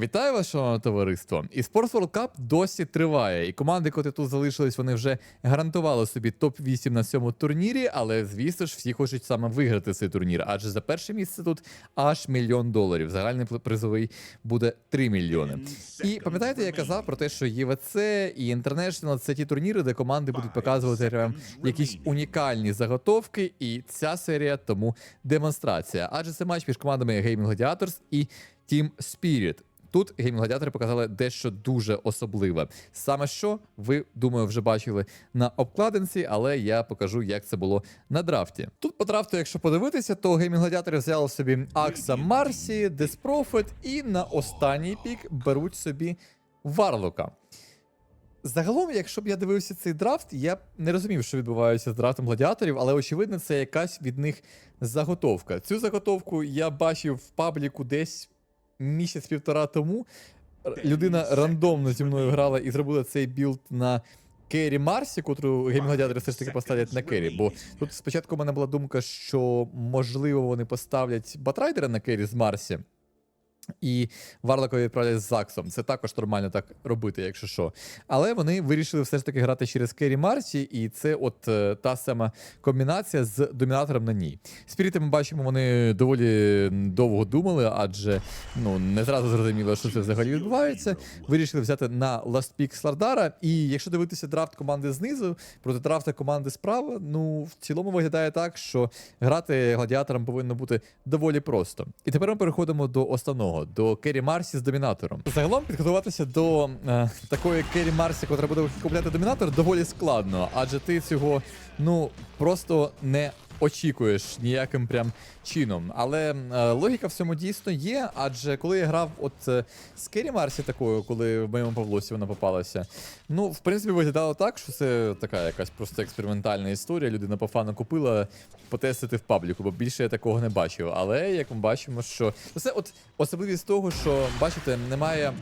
Вітаю вас, шановне товариство. І Sports World Cup досі триває. І команди, котрі тут залишились, вони вже гарантували собі топ-8 на цьому турнірі, але звісно ж, всі хочуть саме виграти цей турнір. Адже за перше місце тут аж мільйон доларів. Загальний призовий буде 3 мільйони. І пам'ятаєте, я казав про те, що ЄВЦ і International – це ті турніри, де команди будуть показувати якісь унікальні заготовки, і ця серія тому демонстрація. Адже це матч між командами Gaming Gladiators і Team Spirit. Тут геймгладіатори показали дещо дуже особливе. Саме що ви, думаю, вже бачили на обкладинці, але я покажу, як це було на драфті. Тут по драфту, якщо подивитися, то геймгладіатори взяли собі Акса Марсі, Деспрофит і на останній пік беруть собі Варлока. Загалом, якщо б я дивився цей драфт, я не розумів, що відбувається з драфтом гладіаторів, але очевидно, це якась від них заготовка. Цю заготовку я бачив в пабліку десь місяць-півтора тому. Людина рандомно зі мною грала і зробила цей білд на Керрі Марсі, котру геймгладіатори все ж таки поставлять на Керрі. Бо тут спочатку у мене була думка, що можливо вони поставлять Батрайдера на Керрі з Марсі. І Варлока відправлять з Заксом. Це також нормально так робити, якщо що. Але вони вирішили все ж таки грати через Керрі Марсі, і це от е, та сама комбінація з домінатором на ній. Спіріти ми бачимо, вони доволі довго думали, адже ну не зразу зрозуміло, що це взагалі відбувається. Вирішили взяти на Pick Слардара. І якщо дивитися драфт команди знизу проти драфта команди справа, ну в цілому виглядає так, що грати гладіатором повинно бути доволі просто. І тепер ми переходимо до основного, до Керрі Марсі з домінатором. Загалом підготуватися до е, такої Керрі Марсі, котра буде купляти домінатор, доволі складно, адже ти цього ну просто не очікуєш ніяким прям чином. Але е, логіка в цьому дійсно є, адже коли я грав от е, з Керрі Марсі такою, коли в моєму Павлосі вона попалася, ну, в принципі, виглядало так, що це така якась просто експериментальна історія. Людина по фану купила потестити в пабліку, бо більше я такого не бачив. Але як ми бачимо, що ну, це от особливість того, що бачите, немає.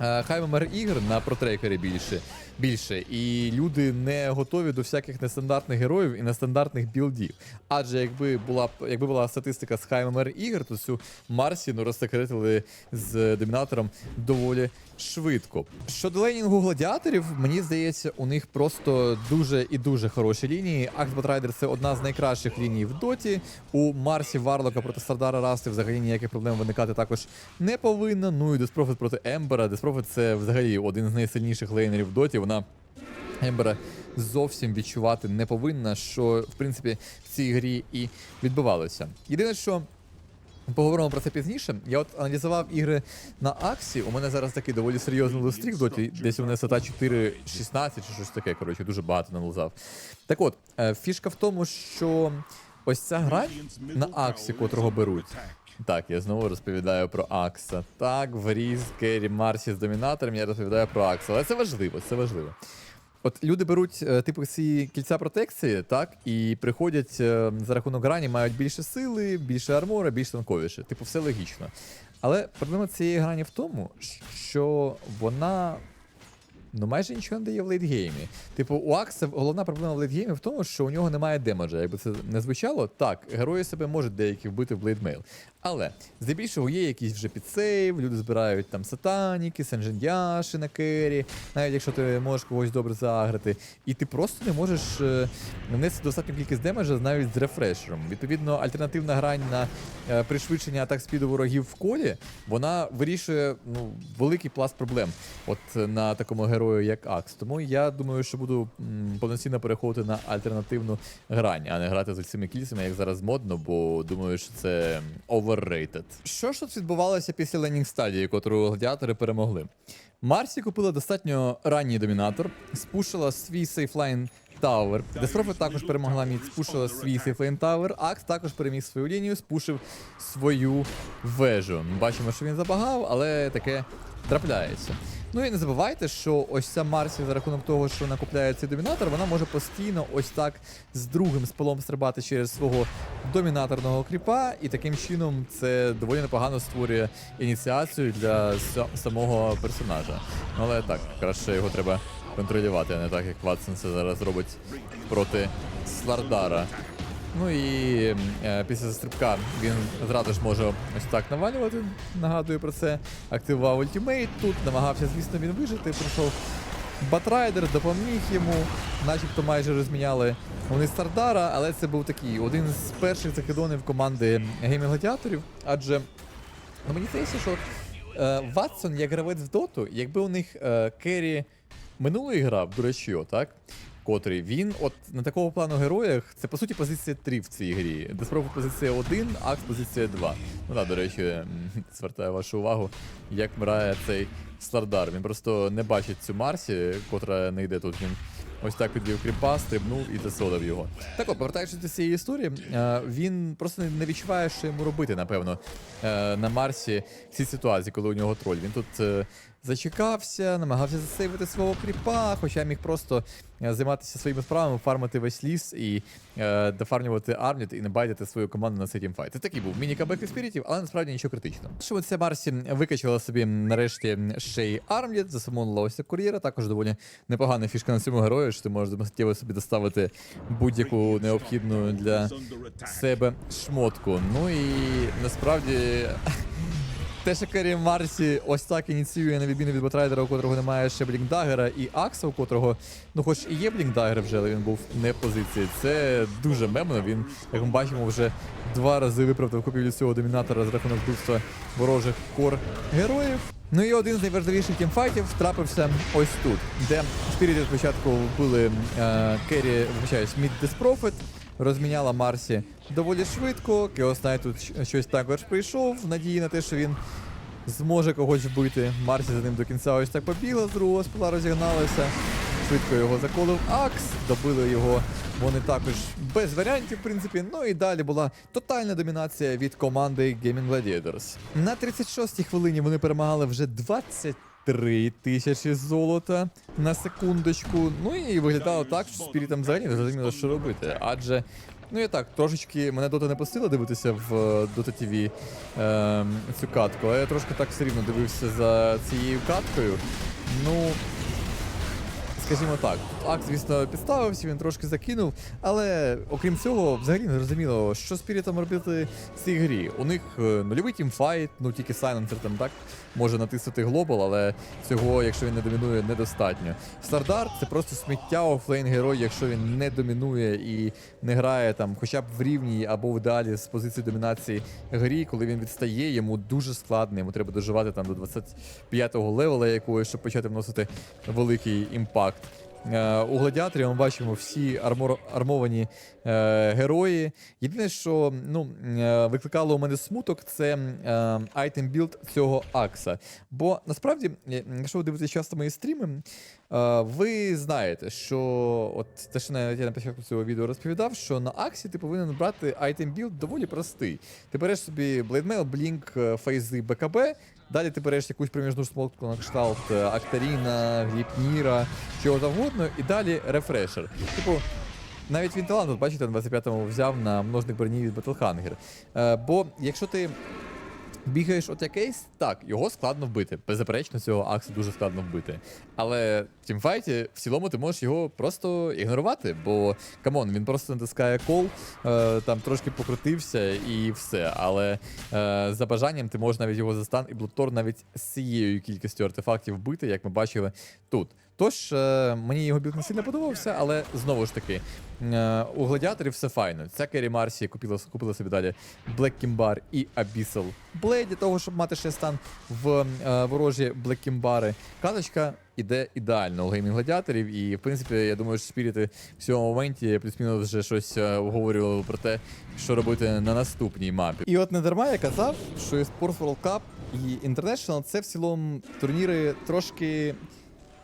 е, Хаймер ігр на протрекері більше, більше, і люди не готові до всяких нестандартних героїв і нестандартних білдів. Адже якби була якби була статистика з Хаймер ігр, то цю Марсі розсекретили з домінатором доволі швидко. Щодо лейнінгу гладіаторів, мені здається, у них просто дуже і дуже хороші лінії. Акс Батрайдер це одна з найкращих ліній в доті. У Марсі Варлока проти Сардара Расти взагалі ніяких проблем виникати також не повинно. Ну і Деспрофит проти Ембера. Деспрофит це взагалі один з найсильніших лейнерів в доті. Вона Ембера зовсім відчувати не повинна, що в принципі в цій грі і відбувалося. Єдине, що Поговоримо про це пізніше. Я от аналізував ігри на Аксі. У мене зараз такий доволі серйозний листрік доті. Десь у мене сета 4.16 чи щось таке. Коротше, дуже багато нализав. Так от, е, фішка в тому, що ось ця гра на Аксі, котрого беруть. Так, я знову розповідаю про Акса. Так, в Різ, Керрі, Марсі з домінатором я розповідаю про Акса. Але це важливо, це важливо. От люди беруть, е, типу, ці кільця протекції, так, і приходять е, за рахунок грані, мають більше сили, більше армора, більш танковіше. Типу, все логічно. Але проблема цієї грані в тому, що вона. Ну, майже нічого не дає в лейтгеймі. Типу, у Акса головна проблема в лейтгеймі в тому, що у нього немає демеджа. Якби це не звучало, так, герої себе можуть деякі вбити в блейдмейл. Але здебільшого є якийсь вже підсейв, люди збирають там сатаніки, сенжен'яші на кері, навіть якщо ти можеш когось добре заграти. І ти просто не можеш е, нанести достатню кількість демеджа навіть з рефрешером. Відповідно, альтернативна грань на е, пришвидшення атак спіду ворогів в колі, вона вирішує ну, великий пласт проблем от е, на такому герою, як Акс. Тому я думаю, що буду повноцінно переходити на альтернативну грань, а не грати з цими кільцями, як зараз модно, бо думаю, що це overrated. Що ж тут відбувалося після ленінг стадії, котру гладіатори перемогли? Марсі купила достатньо ранній домінатор, спушила свій сейфлайн Тавер. Деспрофи також перемогла мід, спушила свій сейфлайн Тавер. Акс також переміг свою лінію, спушив свою вежу. Бачимо, що він забагав, але таке трапляється. Ну і не забувайте, що ось ця Марсі за рахунок того, що вона купляє цей домінатор, вона може постійно ось так з другим спилом стрибати через свого домінаторного кріпа, і таким чином це доволі непогано створює ініціацію для самого персонажа. Ну, Але так, краще його треба контролювати, а не так, як Ватсон це зараз робить проти Слардара. Ну і е, після стрибка він зразу ж може ось так навалювати. Нагадую про це. Активував ультимейт тут, намагався, звісно, він вижити. Прийшов Батрайдер, допоміг йому, начебто майже розміняли вони Стардара, але це був такий один з перших закидонів команди геймінг гладіаторів. Адже ну, мені здається, що е, Ватсон як гравець в доту, якби у них е, Керрі минулої гра, до речі, так? Котрий він, от на такого плану героях, це по суті позиція 3 в цій грі. Деспрофу позиція 1, Акс позиція 2. Ну так, до речі, звертаю вашу увагу, як вмирає цей Слардар. Він просто не бачить цю Марсі, котра не йде тут. Він ось так підвів кріпа, стрибнув і засодав його. Так от, повертаючись до цієї історії, е, він просто не відчуває, що йому робити, напевно, е, на Марсі в цій ситуації, коли у нього троль. Він тут е, зачекався, намагався засейвити свого кріпа, хоча міг просто е, займатися своїми справами, фармити весь ліс і е, дофармлювати армліт і не байдити свою команду на цей тімфайт. Це такий був міні-кабек спірітів, але насправді нічого критичного. Що ця Марсі викачала собі нарешті ще й армліт, засамонила ось кур'єра, також доволі непогана фішка на цьому герою, що ти можеш миттєво собі доставити будь-яку необхідну для себе шмотку. Ну і насправді. Те, що Керрі Марсі ось так ініціює на відміну від Батрайдера, у котрого немає ще Блінкдагера, і Акса, у котрого, ну хоч і є Блінкдагер вже, але він був не в позиції. Це дуже мемно. Він, як ми бачимо, вже два рази виправдав купівлю цього домінатора з рахунок вбивства ворожих кор героїв. Ну і один з найважливіших тімфайтів трапився ось тут, де Спіріти спочатку вбили е, Керрі, вибачаюсь, Мід Деспрофит, розміняла Марсі доволі швидко. Knight тут щось також прийшов, в надії на те, що він зможе когось вбити. Марсі за ним до кінця ось так побігла, з другого спила розігналася. Швидко його заколив Акс, добили його. Вони також без варіантів, в принципі. Ну і далі була тотальна домінація від команди Gaming Gladiators. На 36-й хвилині вони перемагали вже 23 тисячі золота на секундочку. Ну і виглядало так, що спірітам взагалі не зрозуміло, що робити. Адже Ну я так, трошечки мене дота не пустила дивитися в е, Dota TV е, цю катку, але я трошки так все рівно дивився за цією каткою. Ну, скажімо так, Ак, звісно, підставився, він трошки закинув, але окрім цього, взагалі не зрозуміло, що спірітам робити в цій грі. У них е, нульовий тімфайт, ну тільки Сайленсер там так може натиснути глобал, але цього, якщо він не домінує, недостатньо. Стардар це просто сміття офлейн герой, якщо він не домінує і не грає там, хоча б в рівній або в далі з позиції домінації грі, коли він відстає, йому дуже складно, йому треба доживати там до 25-го левела якогось, щоб почати вносити великий імпакт. Е, У гладіаторі ми бачимо всі армор, армовані е, герої. Єдине, що ну, е, викликало у мене смуток, це е, айтем білд цього Акса. Бо насправді, е, якщо ви дивитесь часто мої стріми, е, ви знаєте, що от те, що я на початку цього відео розповідав, що на Аксі ти повинен брати айтем білд доволі простий. Ти береш собі Blink, е, фейзи БКБ. Далі ти береш якусь проміжну смолку на кшталт е, Актаріна, Гліпніра, чого завгодно, і далі рефрешер. Типу, навіть він талант, от бачите, на 25-му взяв на множник броні від Battlehanger. Е, бо якщо ти бігаєш от якийсь, так, його складно вбити. Беззаперечно, цього Акса дуже складно вбити. Але в тімфайті в цілому ти можеш його просто ігнорувати, бо камон, він просто натискає кол, е, там трошки покрутився і все. Але е, за бажанням ти можеш навіть його за стан і блутор навіть з цією кількістю артефактів вбити, як ми бачили тут. Тож е, мені його білд не сильно подобався, але знову ж таки, е, у гладіаторів все файно. Ця Керрі Марсі купила, купила собі далі Black Kimbar і Abyssal Blade для того, щоб мати ще стан в е, ворожі Black Kimbar. Каточка іде ідеально у геймінг гладіаторів, і в принципі, я думаю, що спіріти в цьому моменті плюс-мінус вже щось обговорювали про те, що робити на наступній мапі. І от не дарма я казав, що eSports World Cup і International це в цілому турніри трошки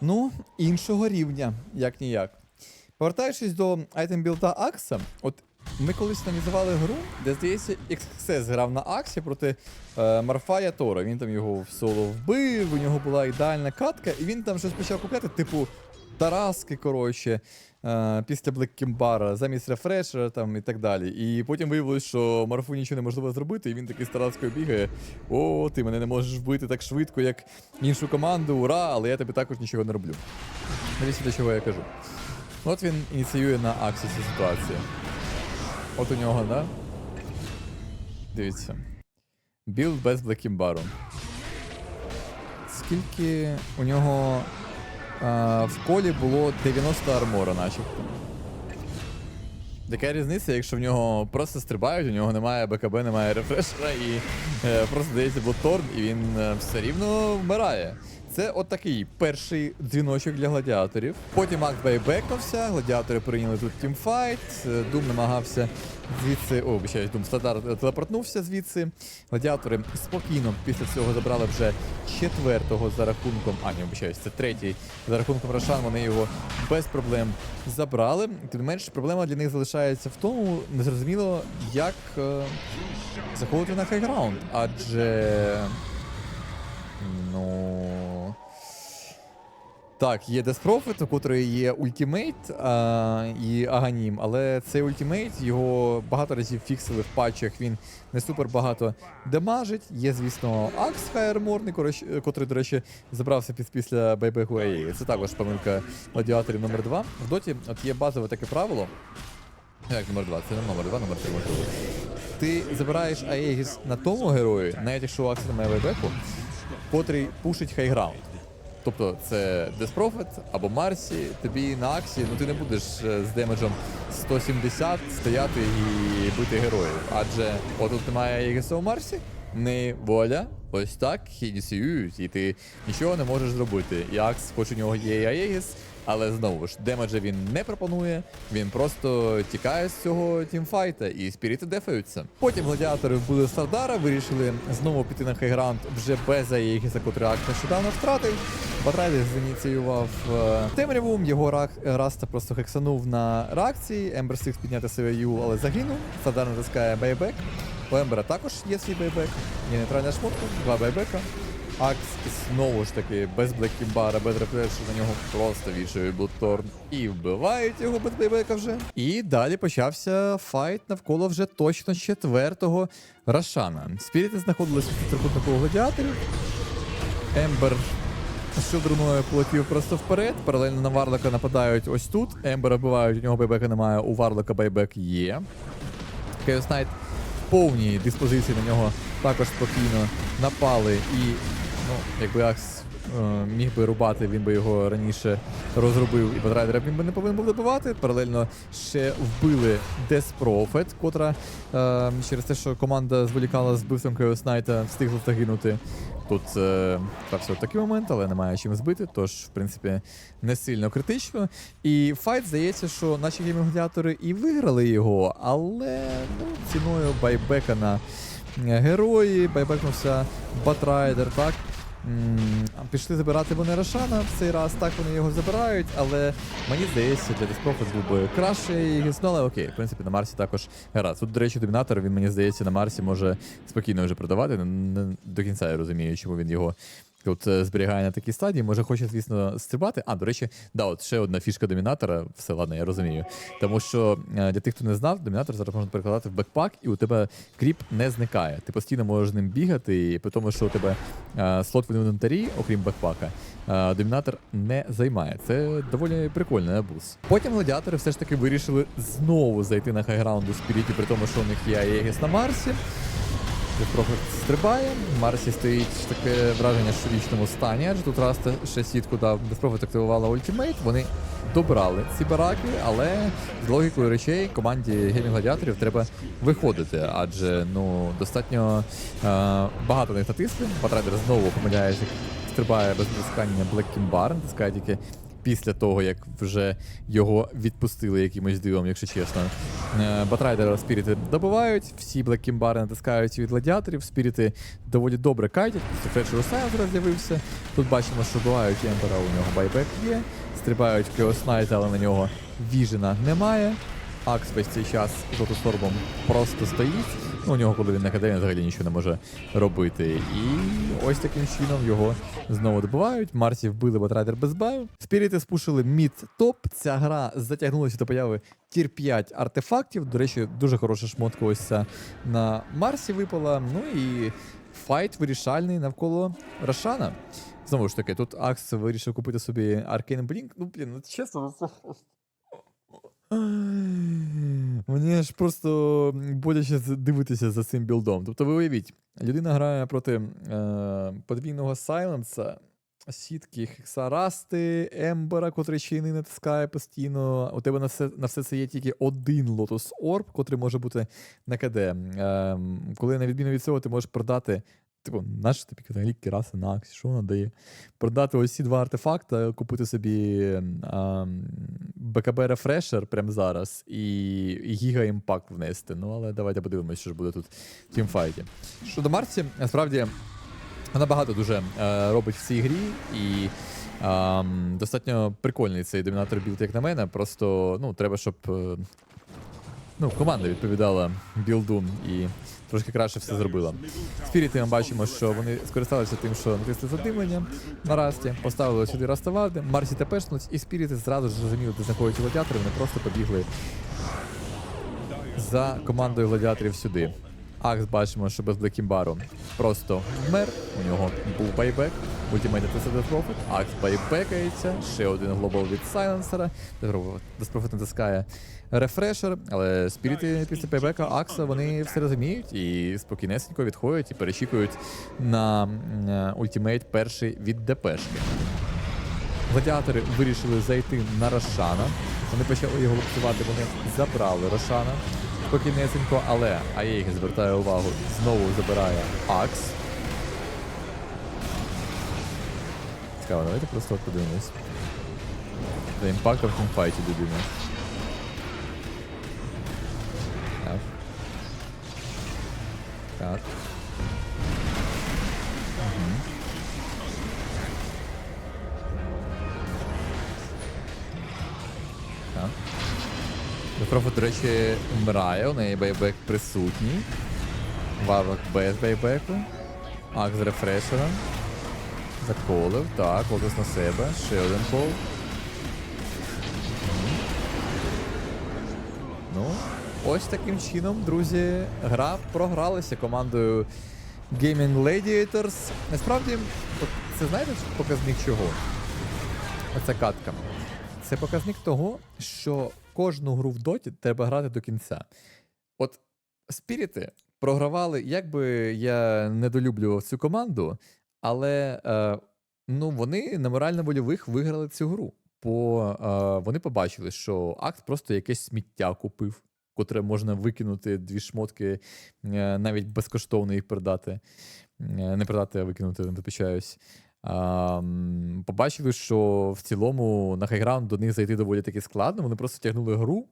ну, іншого рівня, як ніяк. Повертаючись до айтем-білда Акса, от ми колись аналізували гру, де, здається, XXS грав на Аксі проти е, Марфая Тора. Він там його в соло вбив, у нього була ідеальна катка, і він там щось почав купляти, типу Тараски, коротше, після Блеккімбара, замість рефрешера там і так далі. І потім виявилось, що Марфу нічого неможливо зробити, і він такий з Тараскою бігає. О, ти мене не можеш вбити так швидко, як іншу команду, ура, але я тобі також нічого не роблю. Дивіться, до чого я кажу. От він ініціює на Аксі цю ситуацію. От у нього, да? Дивіться. Білд без блекімбару. Скільки у нього а, в колі було 90 армора, начебто. Яка різниця, якщо в нього просто стрибають, у нього немає БКБ, немає рефрешера і е, просто дається Bloodthorn, і він е, все рівно вмирає. Це от такий перший дзвіночок для гладіаторів. Потім Макс бейбекнувся, гладіатори прийняли тут тімфайт, е, Дум намагався звідси. О, обіцяю, Дум Стандарт телепортнувся звідси. Гладіатори спокійно після цього забрали вже четвертого за рахунком. А, ні, обіцяюсь, це третій за рахунком Рошан. Вони його без проблем забрали. Тим не менш, проблема для них залишається в тому, незрозуміло, як е, заходити на хайграунд. Адже. Ну. Так, є Prophet, у котрої є ультимейт а, і Аганім, але цей ультимейт його багато разів фіксили в патчах, він не супер багато демажить. Є, звісно, Акс Хайерморний, котрий, до речі, забрався під, після Байбеку AE. Це також помилка гладіаторів номер 2 В доті от є базове таке правило. Як номер 2? Це не номер 2, номер 3 можливо. Ти забираєш Аегіс на тому герої, навіть якщо у Акса немає байбеку, котрий пушить хайграунд. Тобто це Деспрофет або Марсі, тобі на Аксі, ну ти не будеш е, з демеджем 170 стояти і бити героїв. Адже отут немає ЄГСО Марсі, не воля, ось так ініціюють, і ти нічого не можеш зробити. І Акс, хоч у нього є і Аегіс, але знову ж, демеджа він не пропонує, він просто тікає з цього тімфайта, і спіріти дефаються. Потім гладіатори вбили Сардара, вирішили знову піти на хайграунд вже без Аєгіса, котрий Акс нещодавно втратив. Батрайдер зініціював е, темряву, його рак, Раста просто хексанув на реакції, Ембер встиг підняти себе Ю, але загинув. Сардар натискає бейбек. У Ембера також є свій бейбек, є нейтральна шмотка, два бейбека. Акс знову ж таки без блекімбара, без рефрешу на нього просто вішають Bloodthorn і вбивають його без бейбека вже. І далі почався файт навколо вже точно четвертого Рашана. Спіріти знаходилися в трикутнику гладіаторів. Ембер Шилдруною полетів просто вперед. Паралельно на Варлока нападають ось тут. Ембера вбивають, у нього байбека немає, у Варлока байбек є. Chaos Knight в повній диспозиції на нього також спокійно напали і, ну, якби Акс е, міг би рубати, він би його раніше розробив, і Бадрайдера він би не повинен був добивати. Паралельно ще вбили Prophet, котра е, через те, що команда зволікала з вбивством Knight, встигла загинути. Тут е, стався такий момент, але немає чим збити, тож, в принципі, не сильно критично. І файт здається, що наші геймгладіатори і виграли його, але ну, ціною байбека на герої, байбекнувся Батрайдер, так. Пішли забирати вони Рошана в цей раз, так вони його забирають, але мені здається, для Деспрофа був краще і ну, але окей, в принципі, на Марсі також гаразд. Тут, до речі, домінатор, він мені здається, на Марсі може спокійно вже продавати. Не до кінця я розумію, чому він його. Тут е, зберігає на такій стадії, може хоче, звісно, стрибати. А, до речі, да, от ще одна фішка домінатора. Все, ладно, я розумію. Тому що е, для тих, хто не знав, домінатор зараз можна перекладати в бекпак, і у тебе кріп не зникає. Ти постійно можеш з ним бігати, і при тому, що у тебе е, слот в інвентарі, окрім бекпака, домінатор не займає. Це доволі прикольний абуз. Потім гладіатори все ж таки вирішили знову зайти на хайграунду Спіріті, при тому, що у них є Аєгіс на Марсі. Профит стрибає, Марсі стоїть таке враження, що в вічному стані, адже тут Раста ще сітку дав, Деспрофит активувала ультимейт, вони добрали ці бараки, але з логікою речей команді геймінг гладіаторів треба виходити, адже ну достатньо е, багато них натисли. Батрайдер знову помиляється, стрибає без натискання Black Kimbar, натискає тільки після того, як вже його відпустили якимось дивом, якщо чесно. Е, Батрайдера спіріти добивають, всі блеккімбари натискають від гладіаторів, спіріти доволі добре кайтять, після Фредшеру зараз з'явився. Тут бачимо, що бувають Ембера, у нього байбек є, стрибають Knight, але на нього віжена немає. Акс весь цей час з Отусторбом просто стоїть. Ну, у нього, коли він на КД, взагалі нічого не може робити. І ось таким чином його знову добивають. Марсі вбили Батрайдер без баю. Спіріти спушили мід топ. Ця гра затягнулася до появи тір 5 артефактів. До речі, дуже хороша шмотка ось ця на Марсі випала. Ну і файт вирішальний навколо Рошана. Знову ж таки, тут Акс вирішив купити собі Arcane Blink. Ну, блін, ну чесно. Мені ж просто боляче дивитися за цим білдом. Тобто, ви уявіть, людина грає проти е, подвійного сайленса, сітки Хексарасти, Ембера, котрий ще й не натискає постійно. У тебе на все, на все це є тільки один Lotus Orb, котрий може бути на КД. Е, коли на відміну від цього ти можеш продати. Типу, наш тобі взагалі кераса на аксі, що вона дає? Продати ось ці два артефакти, купити собі ем, БКБ Refresher прямо зараз і, і Гіга Імпакт внести. Ну, але давайте подивимось, що ж буде тут в тімфайті. Щодо Марсі, насправді вона багато дуже е, робить в цій грі, і ем, достатньо прикольний цей домінатор білд, як на мене. Просто ну, треба, щоб е, ну, команда відповідала білду і трошки краще все зробила. Спіріти ми бачимо, що вони скористалися тим, що натисли задимлення на расті, поставили сюди раставади, Марсі тепешнуть, і спіріти зразу ж зрозуміли, де знаходяться гладіатори, вони просто побігли за командою гладіаторів сюди. Акс бачимо, що без Блекімбару просто вмер. У нього був байбек. Ультимейт це Деспрофит. Акс байбекається. Ще один глобал від сайленсера. Деспрофит натискає рефрешер, але спіріти після байбека Акса вони все розуміють і спокійнесенько відходять і перечікують на ультимейт перший від ДПшки. Гладіатори вирішили зайти на Рошана. Вони почали його лупцювати, вони забрали Рошана спокійнесенько, але Аєгін звертає увагу, знову забирає Акс. Цікаво, давайте просто подивимось. За імпактом в тімфайті людина. До речі, вмирає, у неї бейбек присутній. Варвак без бейбеку. Ак з рефрешером. Заколив. Так, лотос на себе. Ще один. Мгм. Ну, ось таким чином, друзі, гра програлася командою Gaming Gladiators. Насправді, це знаєте показник чого? Оця катка. Це показник того, що кожну гру в доті треба грати до кінця. От спіріти програвали, як би я недолюблював цю команду, але е, ну, вони на морально-вольових виграли цю гру. Бо е, вони побачили, що акт просто якесь сміття купив, котре можна викинути дві шмотки, е, навіть безкоштовно їх продати. Е, Не продати, а викинути, не вибачаюсь. Побачили, що в цілому на хайграунд до них зайти доволі таки складно. Вони просто тягнули гру.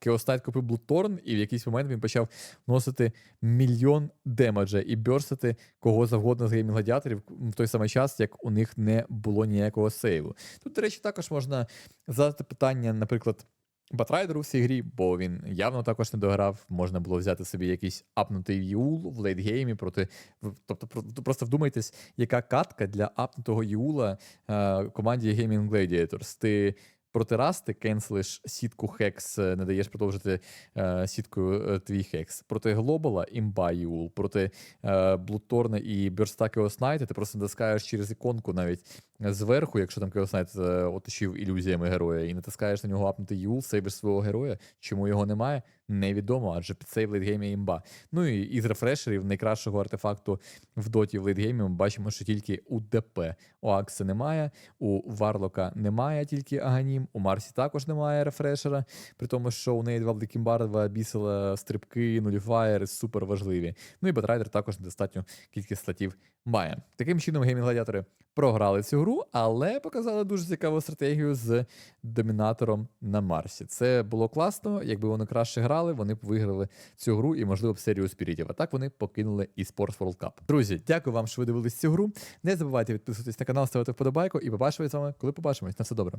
Кеостайт купив Блуторн, і в якийсь момент він почав носити мільйон демеджа і бьорсити кого завгодно з геймінг гладіаторів в той самий час, як у них не було ніякого сейву. Тут, до речі, також можна задати питання, наприклад, Батрайдеру в цій грі, бо він явно також не дограв. Можна було взяти собі якийсь апнутий Юл в лейтгеймі проти. Тобто, просто вдумайтесь, яка катка для апнутого Юла е, команді Gaming Gladiators. Ти проти раз кенслиш сітку Хекс, е, не даєш продовжити е, сіткою е, твій Хекс. Проти Глобала імба Юл, проти е, Блуторна і Бёрста Кеоснайта ти просто натискаєш через іконку навіть зверху, якщо там Кеоснайт е, ілюзіями героя, і натискаєш на нього апнути Юл, сейвиш свого героя. Чому його немає? Невідомо, адже під сейв лейтгеймі імба. Ну і із рефрешерів найкращого артефакту в доті в лейтгеймі ми бачимо, що тільки у ДП. У Акси немає, у Варлока немає тільки Аганім, у Марсі також немає рефрешера, при тому, що у неї два Блекімбарда, бісела, стрибки, нуліфаєри супер важливі. Ну і Батрайдер також недостатньо кількість слотів має. Таким чином, геймінг-гладіатори програли цю гру, але показали дуже цікаву стратегію з домінатором на Марсі. Це було класно. Якби вони краще грали, вони б виграли цю гру і, можливо, б серію спірітів. А так вони покинули eSports World Cup. Друзі, дякую вам, що ви дивились цю гру. Не забувайте підписуватись на канал, ставити вподобайку і побачимо з вами, коли побачимось. На все добре.